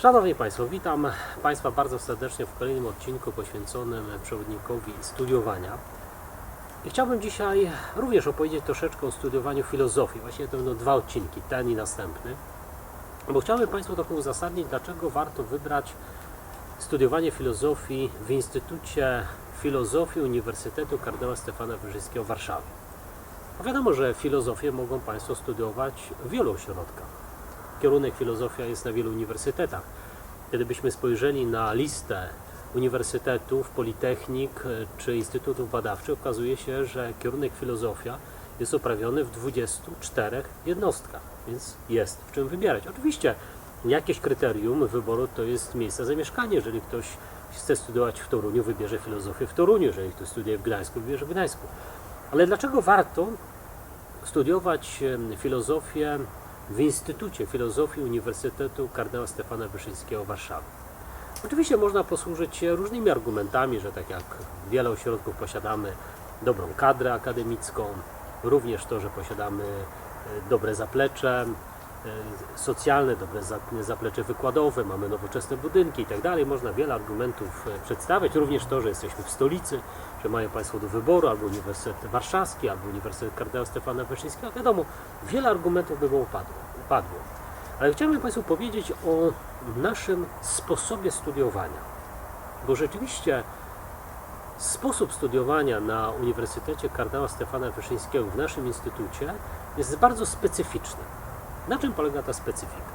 Szanowni Państwo, witam Państwa bardzo serdecznie w kolejnym odcinku poświęconym przewodnikowi studiowania. I chciałbym dzisiaj również opowiedzieć troszeczkę o studiowaniu filozofii. Właściwie to będą dwa odcinki, ten i następny. Bo chciałbym Państwu trochę uzasadnić, dlaczego warto wybrać studiowanie filozofii w Instytucie Filozofii Uniwersytetu Kardynała Stefana Wyszyńskiego w Warszawie. A wiadomo, że filozofię mogą Państwo studiować w wielu ośrodkach kierunek filozofia jest na wielu uniwersytetach. Gdybyśmy spojrzeli na listę uniwersytetów, politechnik e, czy instytutów badawczych, okazuje się, że kierunek filozofia jest uprawiony w 24 jednostkach, więc jest w czym wybierać. Oczywiście jakieś kryterium wyboru to jest miejsce zamieszkania. Jeżeli ktoś chce studiować w Toruniu, wybierze filozofię w Toruniu. Jeżeli ktoś studiuje w Gdańsku, wybierze w Gdańsku. Ale dlaczego warto studiować filozofię w Instytucie Filozofii Uniwersytetu Kardynała Stefana Wyszyńskiego w Warszawie. Oczywiście można posłużyć się różnymi argumentami, że tak jak wiele ośrodków posiadamy dobrą kadrę akademicką, również to, że posiadamy e, dobre zaplecze socjalne, dobre za- zaplecze wykładowe, mamy nowoczesne budynki i tak dalej. Można wiele argumentów e, przedstawiać, również to, że jesteśmy w stolicy, że mają Państwo do wyboru albo Uniwersytet Warszawski, albo Uniwersytet Kardynała Stefana Wyszyńskiego. Wiadomo, wiele argumentów by było padło, padło. Ale chciałbym Państwu powiedzieć o naszym sposobie studiowania. Bo rzeczywiście sposób studiowania na Uniwersytecie Kardynała Stefana Wyszyńskiego w naszym instytucie jest bardzo specyficzny. Na czym polega ta specyfika?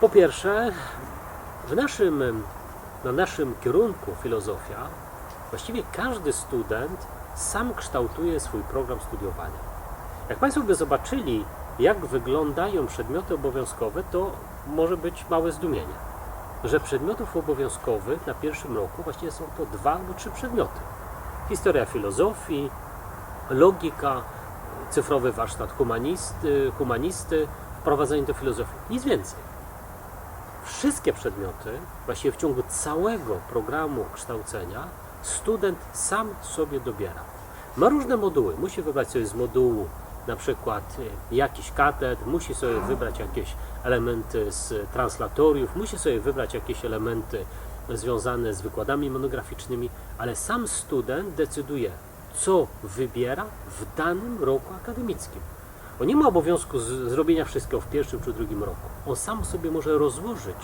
Po pierwsze, w naszym, na naszym kierunku filozofia właściwie każdy student sam kształtuje swój program studiowania. Jak Państwo by zobaczyli, jak wyglądają przedmioty obowiązkowe, to może być małe zdumienie, że przedmiotów obowiązkowych na pierwszym roku właściwie są to dwa albo trzy przedmioty. Historia filozofii, logika, cyfrowy warsztat humanisty, humanisty wprowadzenie do filozofii. Nic więcej. Wszystkie przedmioty, właściwie w ciągu całego programu kształcenia, student sam sobie dobiera. Ma różne moduły. Musi wybrać sobie z modułu na przykład y, jakiś katedr, musi sobie wybrać jakieś elementy z translatoriów, musi sobie wybrać jakieś elementy związane z wykładami monograficznymi, ale sam student decyduje, co wybiera w danym roku akademickim. On nie ma obowiązku zrobienia wszystkiego w pierwszym czy drugim roku. On sam sobie może rozłożyć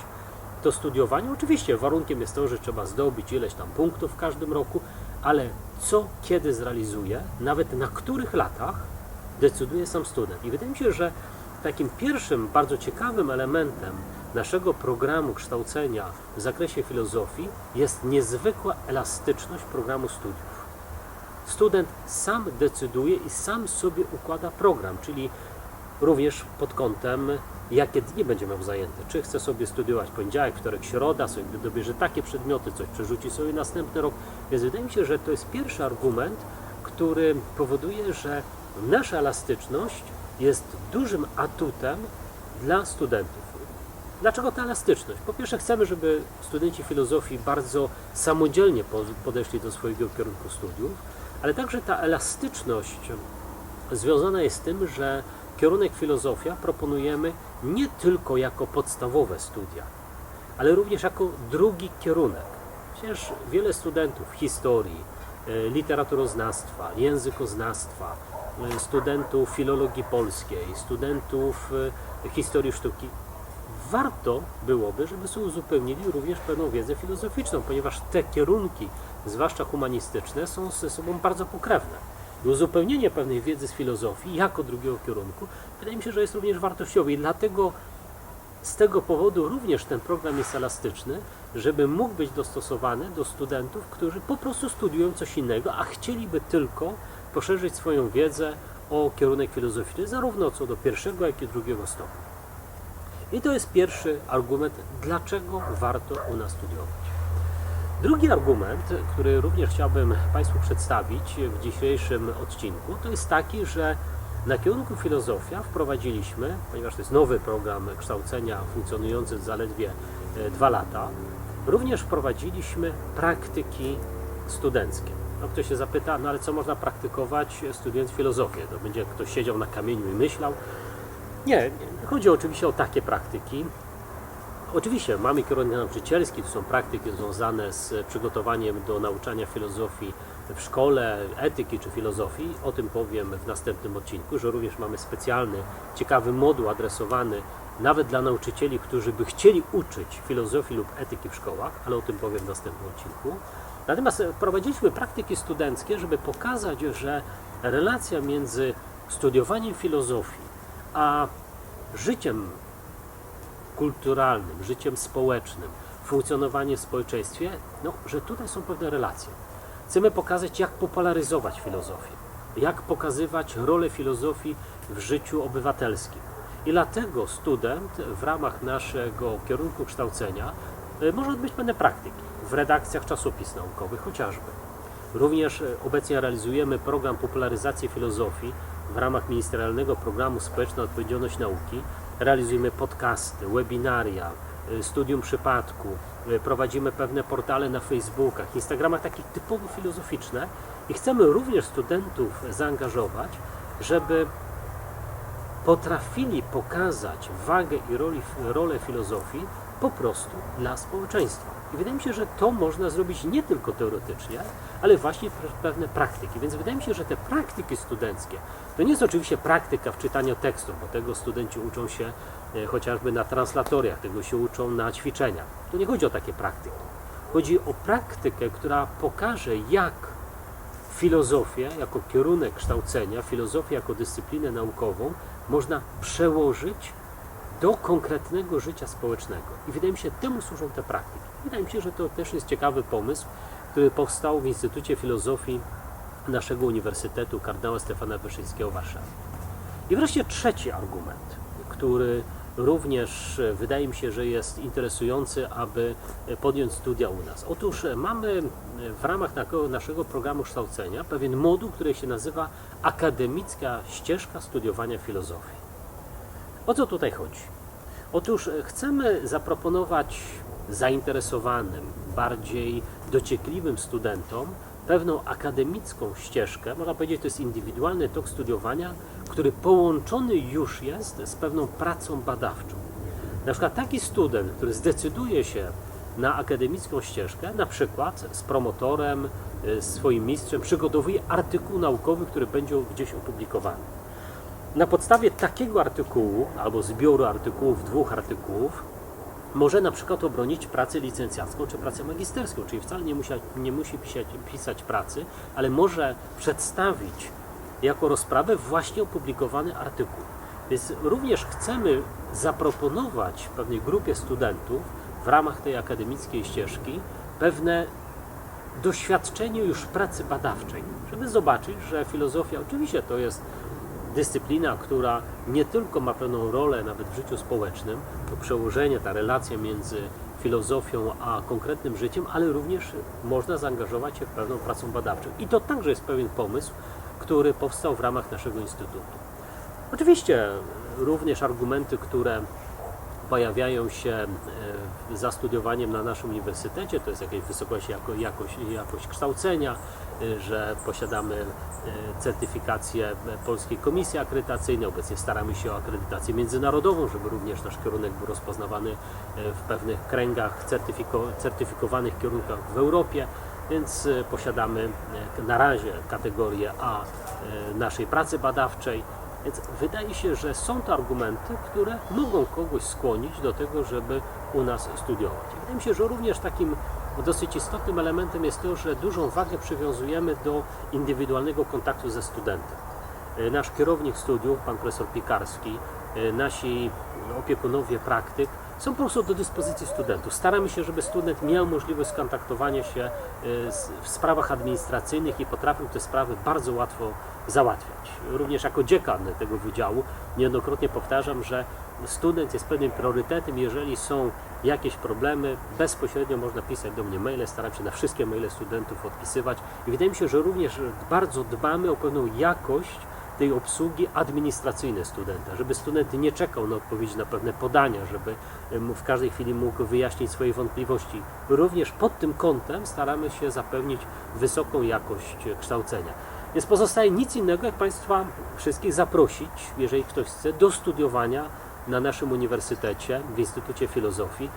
to studiowanie. Oczywiście warunkiem jest to, że trzeba zdobyć ileś tam punktów w każdym roku, ale co kiedy zrealizuje, nawet na których latach, decyduje sam student. I wydaje mi się, że takim pierwszym bardzo ciekawym elementem naszego programu kształcenia w zakresie filozofii jest niezwykła elastyczność programu studiów. Student sam decyduje i sam sobie układa program, czyli również pod kątem, jakie dni będzie miał zajęte. Czy chce sobie studiować poniedziałek, wtorek, środa, sobie dobierze takie przedmioty, coś przerzuci sobie następny rok. Więc wydaje mi się, że to jest pierwszy argument, który powoduje, że nasza elastyczność jest dużym atutem dla studentów. Dlaczego ta elastyczność? Po pierwsze, chcemy, żeby studenci filozofii bardzo samodzielnie po- podeszli do swojego kierunku studiów, ale także ta elastyczność związana jest z tym, że kierunek filozofia proponujemy nie tylko jako podstawowe studia, ale również jako drugi kierunek. Przecież wiele studentów historii, e, literaturoznawstwa, językoznawstwa, e, studentów filologii polskiej, studentów e, historii sztuki warto byłoby, żeby sobie uzupełnili również pewną wiedzę filozoficzną, ponieważ te kierunki, zwłaszcza humanistyczne, są ze sobą bardzo pokrewne. I uzupełnienie pewnej wiedzy z filozofii jako drugiego kierunku wydaje mi się, że jest również wartościowe i dlatego z tego powodu również ten program jest elastyczny, żeby mógł być dostosowany do studentów, którzy po prostu studiują coś innego, a chcieliby tylko poszerzyć swoją wiedzę o kierunek filozoficzny, zarówno co do pierwszego, jak i drugiego stopnia. I to jest pierwszy argument, dlaczego warto u nas studiować. Drugi argument, który również chciałbym Państwu przedstawić w dzisiejszym odcinku, to jest taki, że na kierunku filozofia wprowadziliśmy, ponieważ to jest nowy program kształcenia funkcjonujący zaledwie e, dwa lata, również wprowadziliśmy praktyki studenckie. No, ktoś się zapyta, no ale co można praktykować studiując filozofię? To będzie ktoś siedział na kamieniu i myślał. Nie, nie, chodzi oczywiście o takie praktyki, Oczywiście mamy kierunek nauczycielski, to są praktyki związane z przygotowaniem do nauczania filozofii w szkole, etyki czy filozofii. O tym powiem w następnym odcinku, że również mamy specjalny, ciekawy moduł adresowany nawet dla nauczycieli, którzy by chcieli uczyć filozofii lub etyki w szkołach, ale o tym powiem w następnym odcinku. Natomiast prowadziliśmy praktyki studenckie, żeby pokazać, że relacja między studiowaniem filozofii a życiem kulturalnym, życiem społecznym, funkcjonowaniem w społeczeństwie, no, że tutaj są pewne relacje. Chcemy pokazać, jak popularyzować filozofię, jak pokazywać rolę filozofii w życiu obywatelskim. I dlatego student w ramach naszego kierunku kształcenia y, może odbyć pewne praktyki w redakcjach czasopism naukowych chociażby. Również y, obecnie realizujemy program popularyzacji filozofii w ramach ministerialnego programu Społeczna Odpowiedzialność Nauki. Realizujemy podcasty, webinaria, y, studium przypadku, y, prowadzimy pewne portale na Facebookach, Instagramach takie typowo filozoficzne i chcemy również studentów zaangażować, żeby potrafili pokazać wagę i rolę filozofii po prostu dla społeczeństwa. I wydaje mi się, że to można zrobić nie tylko teoretycznie, ale właśnie przez pewne praktyki. Więc wydaje mi się, że te praktyki studenckie to nie jest oczywiście praktyka w czytaniu tekstów, bo tego studenci uczą się e, chociażby na translatoriach, tego się uczą na ćwiczeniach. Tu nie chodzi o takie praktyki. Chodzi o praktykę, która pokaże, jak filozofię jako kierunek kształcenia, filozofię jako dyscyplinę naukową można przełożyć do konkretnego życia społecznego. I wydaje mi się, temu służą te praktyki. Wydaje mi się, że to też jest ciekawy pomysł, który powstał w Instytucie Filozofii naszego Uniwersytetu kardynała Stefana Wyszyńskiego w Warszawie. I wreszcie trzeci argument, który również e, wydaje mi się, że jest interesujący, aby e, podjąć studia u nas. Otóż e, mamy w ramach naszego programu kształcenia pewien moduł, który się nazywa Akademicka Ścieżka Studiowania Filozofii. O co tutaj chodzi? Otóż chcemy zaproponować zainteresowanym, bardziej dociekliwym studentom pewną akademicką ścieżkę, można powiedzieć, to jest indywidualny tok studiowania, który połączony już jest z pewną pracą badawczą. Na przykład taki student, który zdecyduje się na akademicką ścieżkę, na przykład z promotorem, y, swoim mistrzem, przygotowuje artykuł naukowy, który będzie gdzieś opublikowany. Na podstawie takiego artykułu, albo zbioru artykułów, dwóch artykułów, może na przykład obronić pracę licencjacką czy pracę magisterską, czyli wcale nie musi, nie musi pisać, pisać pracy, ale może przedstawić jako rozprawę właśnie opublikowany artykuł. Więc również chcemy zaproponować pewnej grupie studentów w ramach tej akademickiej ścieżki pewne doświadczenie już pracy badawczej, żeby zobaczyć, że filozofia oczywiście to jest dyscyplina, która nie tylko ma pewną rolę nawet w życiu społecznym, to przełożenie, ta relacja między filozofią a konkretnym życiem, ale również można zaangażować się w pewną pracę badawczą. I to także jest pewien pomysł, który powstał w ramach naszego instytutu. Oczywiście również argumenty, które pojawiają się e, za studiowaniem na naszym uniwersytecie, to jest jakaś wysokość, jako, jakość, jakość kształcenia, e, że posiadamy e, certyfikację Polskiej Komisji Akredytacyjnej. Obecnie staramy się o akredytację międzynarodową, żeby również nasz kierunek był rozpoznawany w pewnych kręgach certyfiko certyfikowanych kierunkach w Europie. Więc posiadamy na razie kategorię A naszej pracy badawczej, więc wydaje się, że są to argumenty, które mogą kogoś skłonić do tego, żeby u nas studiować. Wydaje mi się, że również takim dosyć istotnym elementem jest to, że dużą wagę przywiązujemy do indywidualnego kontaktu ze studentem. E, nasz kierownik studiów, pan profesor Piekarski, e, nasi opiekunowie praktyk są po prostu do dyspozycji studentów. Staramy się, żeby student miał możliwość skontaktowania się e, w sprawach administracyjnych i potrafił te sprawy bardzo łatwo załatwiać. Również jako dziekan tego wydziału niejednokrotnie powtarzam, że student jest pewnym priorytetem, jeżeli są jakieś problemy, bezpośrednio można pisać do mnie maile, staram się na wszystkie maile studentów odpisywać i wydaje mi się, że również bardzo dbamy o pewną jakość tej obsługi administracyjnej studenta, żeby student nie czekał na odpowiedzi na pewne podania, żeby w każdej chwili mógł wyjaśnić swoje wątpliwości. Również pod tym kątem staramy się zapewnić wysoką jakość kształcenia. Więc pozostaje nic innego, jak Państwa wszystkich zaprosić, jeżeli ktoś chce, do studiowania na naszym uniwersytecie, w Instytucie Filozofii.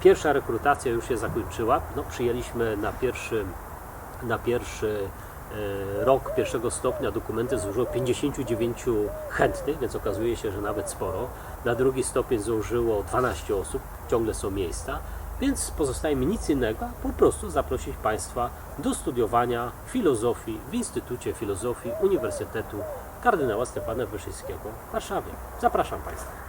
Pierwsza rekrutacja już się zakończyła. No, przyjęliśmy na pierwszy, na pierwszy e, rok pierwszego stopnia dokumenty złożyło 59 chętnych, więc okazuje się, że nawet sporo. Na drugi stopień złożyło 12 osób, ciągle są miejsca, więc pozostaje mi nic innego, po prostu zaprosić Państwa do studiowania filozofii w Instytucie Filozofii Uniwersytetu Kardynała Stefana Wyszyńskiego w Warszawie. Zapraszam Państwa.